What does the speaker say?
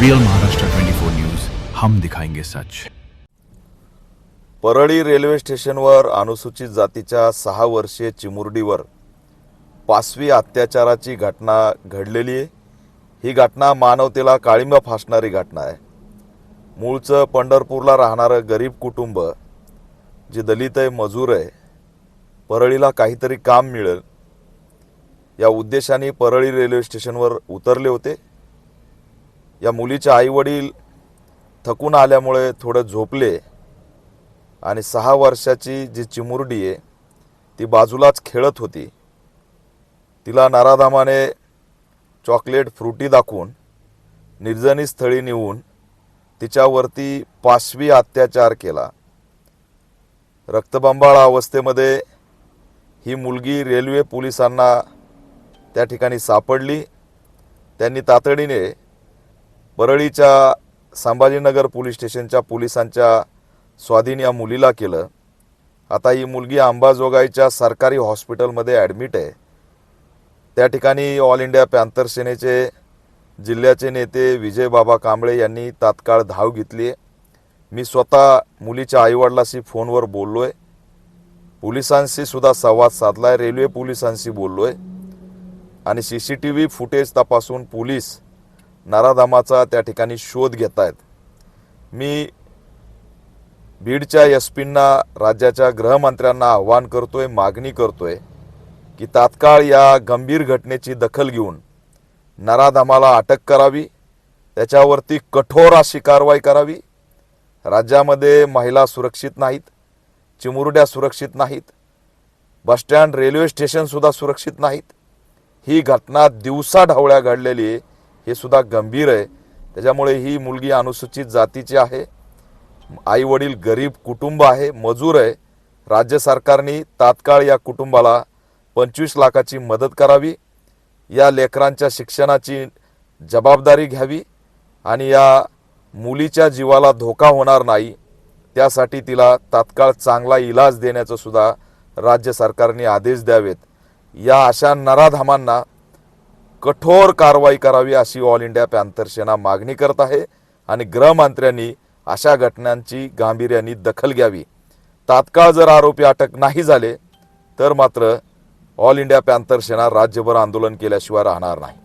Real Maharashtra 24 news हम दिखाएंगे सच। Parli railway स्टेशनवर अनुसूचित जातीच्या सहा वर्षीय चिमुरडीवर पाचवी अत्याचाराची घटना घडलेली आहे. ही घटना मानवतेला काळिंबा फासणारी घटना आहे. मूळचं पंढरपूरला राहणारं गरीब कुटुंब जे दलित आहे मजूर आहे परळीला काहीतरी काम मिळेल या उद्देशाने परळी रेल्वे स्टेशनवर उतरले होते. या मुलीचे आईवडील थकून आल्यामुळे थोडं झोपले आणि सहा वर्षाची जी चिमुरडी आहे ती बाजूलाच खेळत होती. तिला नाराधामाने चॉकलेट फ्रुटी दाखवून निर्जनी स्थळी नेऊन तिच्यावरती पाशवी अत्याचार केला. रक्तबंबाळ अवस्थेमध्ये ही मुलगी रेल्वे पोलिसांना त्या ठिकाणी सापडली. त्यांनी तातडीने परळीच्या संभाजीनगर पोलीस स्टेशनच्या पोलिसांच्या स्वाधीन या मुलीला केलं. आता ही मुलगी अंबाजोगाईच्या सरकारी हॉस्पिटलमध्ये ॲडमिट आहे. त्या ठिकाणी ऑल इंडिया पॅन्थर सेनेचे जिल्ह्याचे नेते विजय बाबा कांबळे यांनी तात्काळ धाव घेतली आहे. मी स्वतः मुलीच्या आईवडिलाशी फोनवर बोललो आहे पोलिसांशी सुद्धा संवाद साधला आहे रेल्वे पोलिसांशी बोललो आहे आणि C C T V footage तपासून पोलीस नराधामाचा त्या ठिकाणी शोध घेत आहेत मी बीडच्या एस पींना राज्याच्या गृहमंत्र्यांना आव्हान करतोय मागणी करतोय की तात्काळ या गंभीर घटनेची दखल घेऊन नराधामाला अटक करावी त्याच्यावरती कठोर अशी कारवाई करावी. राज्यामध्ये महिला सुरक्षित नाहीत चिमुरड्या सुरक्षित नाहीत बसस्टँड रेल्वे स्टेशनसुद्धा सुरक्षित नाहीत. ही घटना दिवसाढवळ्या घडलेली आहे. हे सुद्धा गंभीर आहे. त्याच्यामुळे ही मुलगी अनुसूचित जातीची आहे. आई वडील गरीब कुटुंब आहे मजूर आहे. राज्य सरकारने तात्काळ या कुटुंबाला पंचवीस लाखाची मदत करावी. या लेकरांच्या शिक्षणाची जबाबदारी घ्यावी आणि या मुलीच्या जीवाला धोका होणार नाही त्यासाठी तिला तात्काळ चांगला इलाज देण्याचं सुद्धा राज्य सरकारने आदेश द्यावेत. या अशा नराधामांना कठोर कारवाई करावी अशी ऑल इंडिया पॅन्थर सेना मागणी करत आहे आणि गृहमंत्र्यांनी अशा घटनांची गांभीर्याने दखल घ्यावी. तात्काळ जर आरोपी अटक नाही झाले तर मात्र ऑल इंडिया पॅन्थर सेना राज्यभर आंदोलन केल्याशिवाय राहणार नाही.